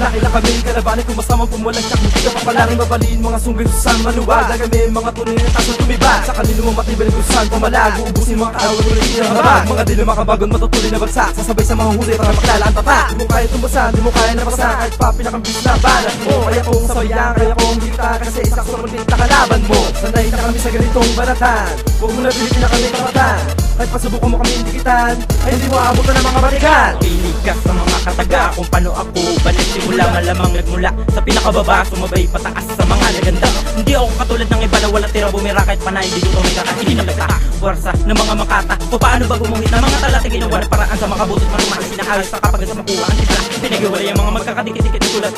kami kalabanin Kung masamang pumulang tsak Hindi ka papalaring babaliin. Mga sunggay sa manuwag Lagami mga tunay na taso tumibag Sa kanino mo matibay kung saan pumalag Uubusin mga kaawag Ulit hindi na mabag Mga di lumakabagong matutuloy na bagsak. Sasabay sa mga huli para makilala ang tata. Di mo kaya tumbasan, di mo kaya nabasa Kahit pa pinakambis na balat mo. Kaya kung sabayan, kaya kung kita. Kasi isang sumulit na kalaban mo. Sanay na kami sa ganitong baratan Huwag mo na pilitin na kami kamatan Kahit pasubukan mo kami indikitan Ay hindi mo aabutan ng mga balikan Kilig ka sa mga kataga Kung paano ako balik simula. Malamang nagmula sa pinakababa Sumabay pataas sa mga naganda Hindi ako katulad ng iba na wala tira bumira Kahit pa na hindi ko tumika Kahit hindi nagtaka Puwersa ng mga makata O paano ba gumuhit ng mga tala Tigil ng walang paraan sa makabutot Marumaan sinaayos sa kapag sa makuha ang titla Pinag-iwalay ang mga magkakadikit-dikit na tulad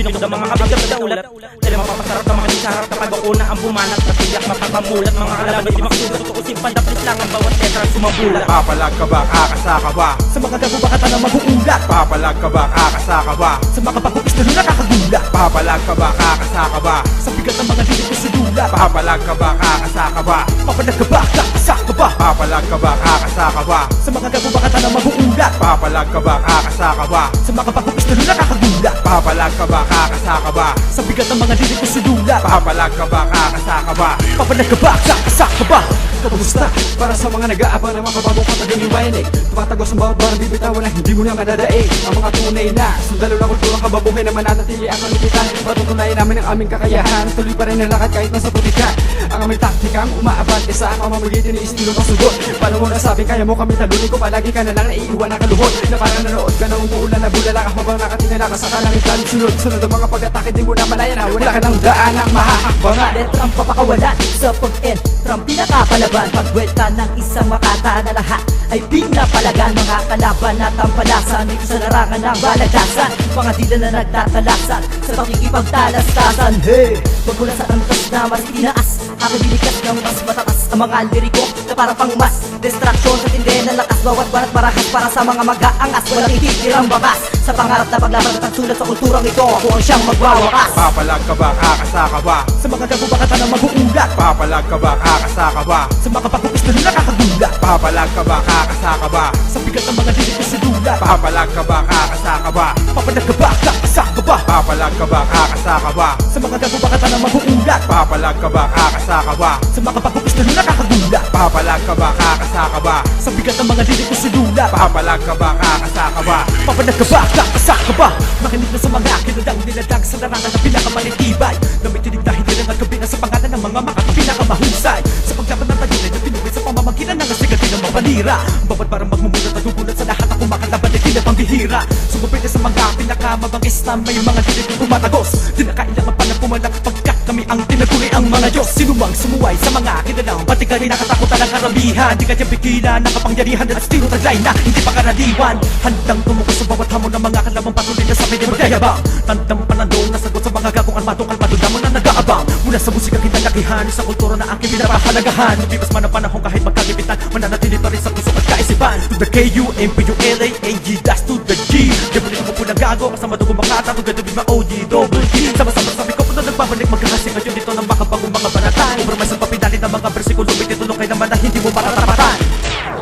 Binukod ang mga kabigat na ulat Sila mapapasarap ng mga nisarap Kapag ako na ang bumanat At tiyak mapapamulat Mga kalaban di maksulat Tutuusin pandaplit lang ang bawat letra Sumabulat Papalag ka ba, kakasa ka ba? Sa mga gago baka tanang mag-uulat Papalag ka ba, kakasa ka ba? Sa mga pagpupis na nakakagulat Papalag ka ba, kakasa ka ba? Sa bigat ng mga dilit ko sa dulat Papalag ka ba, kakasa ka ba? Papalag ka ba? Kakasak ka ba? Papalag ka ba, kakasa ka ba? Sa mga gago baka tanang mag-uulat Papalag ka ba, kakasa ka ba? Sa mga pagpupis na nakakagulat Papalag ka ba, kakasa ka ba? Sa bigat ng mga ko sa dulat Papalag ka ba, kakasa ka ba? Papalag ka ba? Kakasak ka ba? Kamusta? Para sa mga nag-aabang ng mga bagong katagang iwayanig Tumatagos ang bawat barang bibitawan na hindi mo na madadaig Ang mga tunay na Sundalo ng kulturang kababuhay na mananatili ang kalipitan Patutunayan namin ang aming kakayahan Tuloy pa rin ang lakad kahit nasa putikan Ang aming taktikang umaabante sa ang pamamagitan ni istilong pasugot Paano mo nasabi kaya mo kami talunin ko Palagi ka na lang naiiwan na kaluhod Na parang nanood ka na umuulan na bulala ka Habang nakatingala ka sa kalangitan Sunod, sunod ang mga pag-atake di mo na malaya na Wala ka ng daan ang mahahakbangan Letra ang papakawalan sa pag-entram Pinakapalaban Pagwelta ng isang makata na lahat Ay pinapalagan. Mga kalaban na tampalasan Dito sa larangan ng balagtasan Mga dila na nagtatalasan Sa pakikipagtalastasan. Hey! Magmula sa antas na mas tinaas Aking binikas ng mas matatas Ang mga liriko na parang pang mas Distraction sa tindi ng lakas Bawat barat marahas para sa mga mag-aangas Walang itigil ang bakas Sa pangarap na paglaban at sulat sa kulturang ito Ako ang siyang magwawakas Papalag ka ba, kakasa ka ba? Sa mga gago baka tanang mag-uulat Papalag ka ba, kakasa ka ba? Sa mga pagpupis na nakakagulat Papalag ka ba, kakasa ka ba? Sa bigat ng mga dilit ko sa dulat Papalag ka ba, kakasa ka ba? Papalag ka ba? Kakasak ka ba? Papalag ka ba, kakasa ka ba? Sa mga gago baka tanang mag-uulat Papalag ka ba, kakasa ka ba? Sa mga pagpupis na nakakagulat Papalag ka ba, kakasa ka ba? Sa bigat ng mga dilit ko sa dulat Papalag ka ba, kakasa ka ba? Papalag ka ba? Kakasak ka ba? Makinig na sa mga kinalang niladag sa larangan na pinakamanitibay Na may tinig na hindi na nagkabina sa pangalan ng mga makata pinakamahusay Sa paglaban ng tagunin na tinuwi sa pamamagitan ng asigatin ng mapanira Bawat parang magmumulat at gugulat sa lahat ako makalaban ay tila pangbihira Sumupit sa mga pinakamabangis na may mga dilit na tumatagos. Di na kailangan pa na pumalag pagkat kami ang tinaguri ang mga Diyos. Sinumang sumuway sa mga kinalang Pati ka rin nakatakutan ng karamihan. Di ka dyan bigila ng kapangyarihan na estilo taglay na hindi pa karaniwan. Handang tumuko sa bawat hamon ng mga kalabang patuloy na sa may magkayabang Tandang panandong na sagot sa mga gagong armadong kalmado na nag-aabang Mula sa musika kinalakihan Sa kultura na aking pinapahalagahan Lumipas man ang panahon kahit magkagipitan Mananatili pa rin sa puso at kaisipan. To the K-U-M-P-U-L-A-A-G That's to the G. Gabulit mo po ng gago Kasama dugo makata Tugad na bigma O-G Double G. Sama-sama sabi ko na nagbabalik Magkakasing ngayon dito ng makabagong mga banatan. Compromise ang papidali ng mga bersikulo Bititulong kayo naman na hindi mo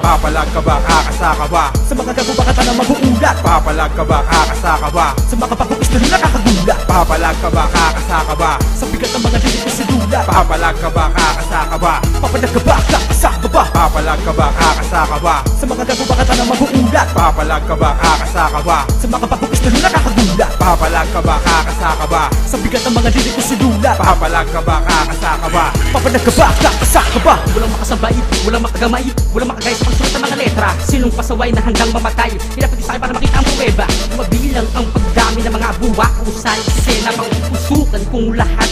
Papalag ka ba, kakasa ka ba? Sa mga gago baka tanang mag-uulat Papalag ka ba, kakasa ka ba? Sa mga pagpupis na nakakagulat Papalag ka ba, kakasa ka ba? Sa bigat ng mga ko sa dulat Papalag ka ba, kakasa ka ba? Papalag ka ba? Kakasak ka ba? Papalag ka ba, kakasa ka ba? Sa mga gago baka tanang mag-uulat Papalag ka ba, kakasa ka ba? Sa mga pagpupis na nakakagulat Papalag ka ba, kakasa ka ba? Sa bigat ng mga ko sa dulat Papalag ka ba, kakasa ka ba? Papalag ka ba? Kakasak ka ba? Walang makasabay, walang makagamay Walang makagay sa pagsulat ng mga letra Sinong pasaway na handang mamatay? Pinapati sa para makita ang pruweba. Mabilang ang pagdami ng mga buwa Kusay, sena, pangupusukan kung lahat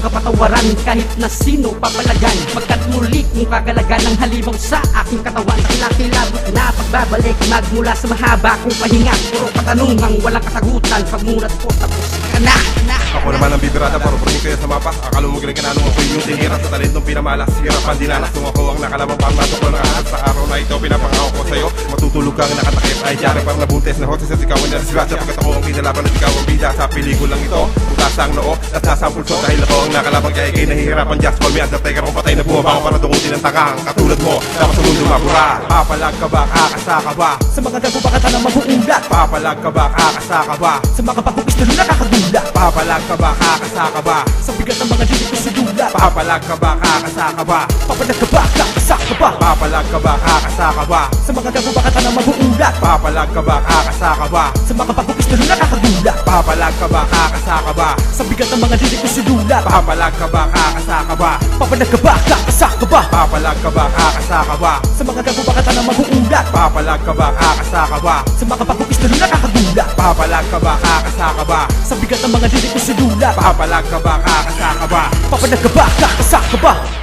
kapatawaran Kahit na sino papalagan. Pagkat muli kung kagalagan ng halimaw sa aking katawan. Nakilakilabot na pagbabalik Magmula sa mahaba kong pahinga. Puro katanungang walang kasagutan. Pagmulat ko tapos ka na. Ako naman ang bibirada para bring kaya sa mapa. Akala mo galing ka na nung yung tinira Sa talentong pinamalas, hirapan dinanas Nung ako ang nakalamang pamasok ko nakahanap Sa araw na ito pinapangako ko sa'yo. Matutulog kang nakatakip. Ay tiyari Para nabuntes na hotes at ikaw ang narisgrasya Pagkat ako ang pinalaban at ikaw ang bida. Sa pelikulang ito, ang noo At nasampul so dahil ako ang nakalabang Kaya ikay nahihirapan Just call me Undertaker Kung patay na bumabango para dukutin ang tangang Katulad mo, dapat sa mundo mabura Papalag ka ba, kakasa ka ba? Sa mga gago baka tanang mabuulat Papalag ka ba, kakasa ka ba? Sa mga pagkupisto na nakakagulat? Papalag ka ba, kakasa ka ba? Sa bigat ng mga dinig ko sinulat Papalag ka ba, kakasa ka ba? Papalag ka ba, kakasa ka ba? Papalag ka ba, kakasa ka ba? Sa mga gago baka tanang mabuulat Papalag ka ba, kakasa ka ba? Sa mga pagkupisto na nakakagulat? Papalag ka ba, kakasa ka ba Sa bigat ng mga dinig ko sinulat. Papalag ka ba, kakasa ka ba? Papalag ka ba, kakasa ka ba? Papalag ka ba, kakasa ka ba? Sa mga gago baka tanang mabuulat Papalag ka ba, kakasa ka ba? Sa mga pagkupisto na nakakagulat. Papalag ka ba, kakasa ka ba? Sa bigat ng mga dinig ko sinulat. Papalag ka ba, kakasa ka ba? Papalag ka ba, kakasa ka ba